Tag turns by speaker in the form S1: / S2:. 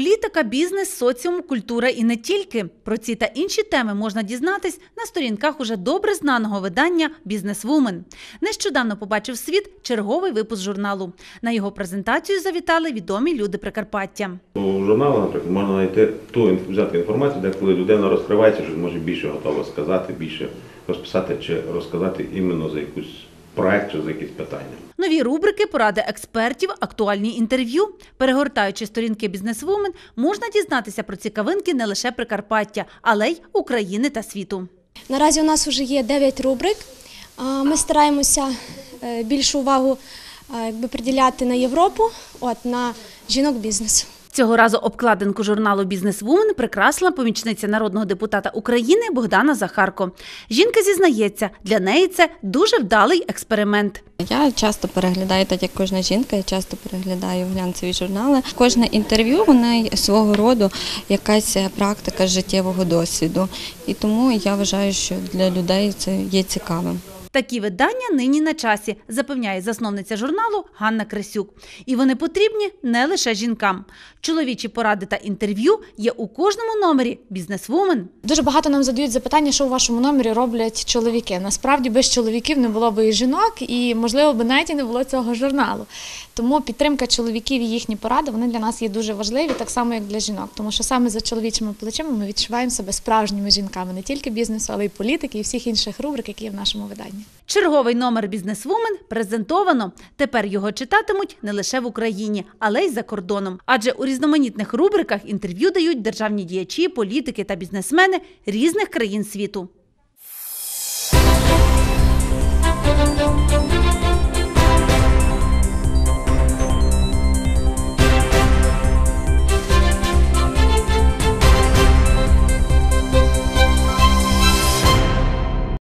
S1: Політика, бізнес, соціум, культура і не тільки. Про ці та інші теми можна дізнатись на сторінках уже добре знаного видання Бізнесвумен. Нещодавно побачив світ черговий випуск журналу. На його презентацію завітали відомі люди Прикарпаття.
S2: У журналі, наприклад, можна знайти ту взяти інформацію, де коли людина розкривається, що може більше готова сказати, більше розписати чи розказати іменно за якийсь проект чи за якісь питання.
S1: Нові рубрики, поради експертів, актуальні інтерв'ю. Перегортаючи сторінки Бізнесвумен, можна дізнатися про цікавинки не лише Прикарпаття, але й України та світу.
S3: Наразі у нас вже є 9 рубрик. Ми стараємося е, більшу увагу якби, приділяти на Європу, от, на жінок бізнесу.
S1: Цього разу обкладинку журналу Бізнесвумен прикрасила помічниця народного депутата України Богдана Захарко. Жінка зізнається, для неї це дуже вдалий експеримент.
S4: Я часто переглядаю, так як кожна жінка, я часто переглядаю глянцеві журнали. Кожне інтерв'ю воно свого роду якась практика життєвого досвіду. І тому я вважаю, що для людей це є цікавим.
S1: Такі видання нині на часі, запевняє засновниця журналу Ганна Крисюк. І вони потрібні не лише жінкам. Чоловічі поради та інтерв'ю є у кожному номері Бізнесвумен.
S5: Дуже багато нам задають запитання, що у вашому номері роблять чоловіки. Насправді без чоловіків не було б і жінок, і можливо б навіть і не було цього журналу. Тому підтримка чоловіків і їхні поради вони для нас є дуже важливі, так само як для жінок. Тому що саме за чоловічими плечима ми відчуваємо себе справжніми жінками не тільки бізнесу, але й політики, і всіх інших рубрик, які є в нашому виданні.
S1: Черговий номер Бізнесвумен презентовано. Тепер його читатимуть не лише в Україні, але й за кордоном. Адже у різноманітних рубриках інтерв'ю дають державні діячі, політики та бізнесмени різних країн світу.